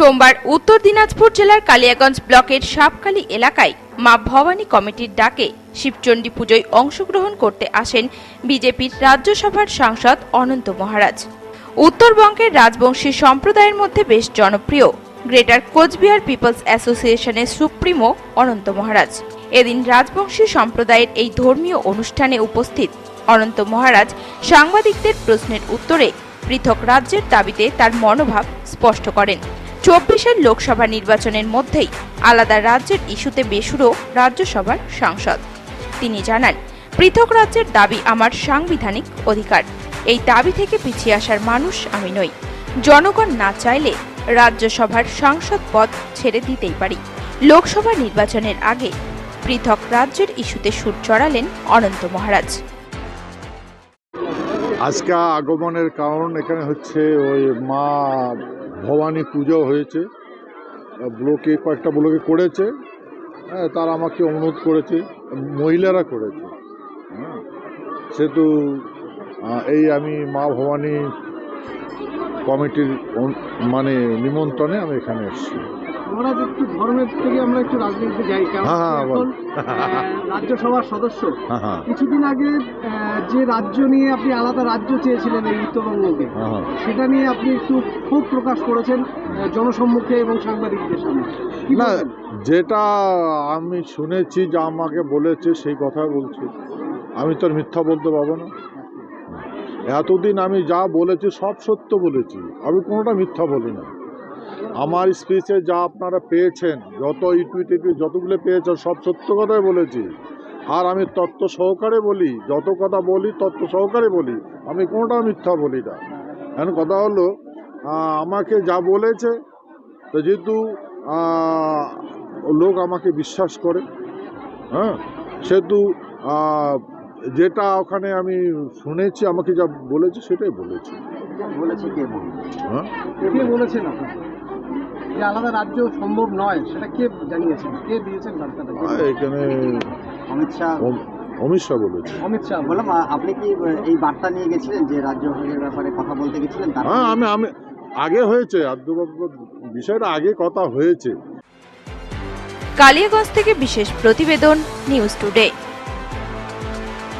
সোমবার উত্তর দিনাজপুর জেলার কালিয়াগঞ্জ ব্লকের সাপকালী এলাকায় মা ভবানী কমিটির ডাকে শিবচণ্ডী পুজোয় অংশগ্রহণ করতে আসেন বিজেপির রাজ্যসভার সাংসদ অনন্ত মহারাজ। উত্তরবঙ্গের রাজবংশী সম্প্রদায়ের মধ্যে বেশ জনপ্রিয় গ্রেটার কোচবিহার পিপলস অ্যাসোসিয়েশনের সুপ্রিমো অনন্ত মহারাজ। এদিন রাজবংশী সম্প্রদায়ের এই ধর্মীয় অনুষ্ঠানে উপস্থিত অনন্ত মহারাজ সাংবাদিকদের প্রশ্নের উত্তরে পৃথক রাজ্যের দাবিতে তার মনোভাব স্পষ্ট করেন। চব্বিশের লোকসভা নির্বাচনের মধ্যেই আলাদা রাজ্যের ইস্যুতে বেসুরো রাজ্যসভার সাংসদ। তিনি জানান, পৃথক রাজ্যের দাবি আমার সাংবিধানিক অধিকার। এই দাবি থেকে পিছিয়ে আসার মানুষ আমি নই। জনগণ না চাইলে রাজ্যসভার সাংসদ পদ ছেড়ে দিতেই পারি। লোকসভা নির্বাচনের আগে পৃথক রাজ্যের ইস্যুতে সুর চড়ালেন অনন্ত মহারাজ। আজকে আগমনের কারণ এখানে হচ্ছে ওই মা ভবানী পুজো হয়েছে। ব্লকে কয়েকটা ব্লকে করেছে। হ্যাঁ তার আমাকে অনুরোধ করেছে। মহিলারা করেছে। হ্যাঁ সেহেতু এই আমি মা ভবানী কমিটির মানে নিমন্ত্রণে আমি এখানে এসেছি। আমরা একটু ধর্মের থেকে আমরা একটু রাজনীতিতে যাই কারণ হ্যাঁ, হ্যাঁ, এখন রাজ্যসভার সদস্য। হ্যাঁ কিছুদিন আগে যে রাজ্য নিয়ে আপনি আলাদা রাজ্য চেয়েছিলেন এই উত্তরবঙ্গকে সেটা নিয়ে আপনি একটু ক্ষোভ প্রকাশ করেছেন জনসম্মুখে এবং সাংবাদিকদের সামনে। না যেটা আমি শুনেছি যা আমাকে বলেছে সেই কথা বলছি। আমি তো আর মিথ্যা বলতে পারব না। এতদিন আমি যা বলেছি সব সত্য বলেছি। আমি কোনোটা মিথ্যা বলি না। আমার স্পিচে যা আপনারা পেয়েছেন, যত ইটুই টিটুই যতগুলো পেয়েছেন, সব সত্য কথাই বলেছি। আর আমি তত্ত্ব সহকারে বলি, যত কথা বলি, তত্ত্ব সহকারে বলি, আমি কোনোটা মিথ্যা বলি না। এখন কথা হলো আমাকে যা বলেছে, তো যেহেতু লোক আমাকে বিশ্বাস করে হ্যাঁ? সেহেতু যেটা ওখানে আমি শুনেছি, আমাকে যা বলেছে, সেটাই বলেছি। বলেছে কে হ্যাঁ? কে বলেছেন আপনি যে আলাদা রাজ্য সম্ভব নয় সেটা কে জানিয়েছেন? কে দিয়েছেন বার্তাটা এখানে অমিত শাহ। অম- অমিত শাহ বলেছে। অমিত শাহ বললাম আপনি কি এই বার্তা নিয়ে গেছিলেন যে রাজ্য ভাগের ব্যাপারে কথা বলতে গেছিলেন? তার হ্যাঁ আমি আমি আগে হয়েছে আব্দুবাবু বিষয়টা আগে কথা হয়েছে। কালিয়াগঞ্জ থেকে বিশেষ প্রতিবেদন নিউজ টুডে।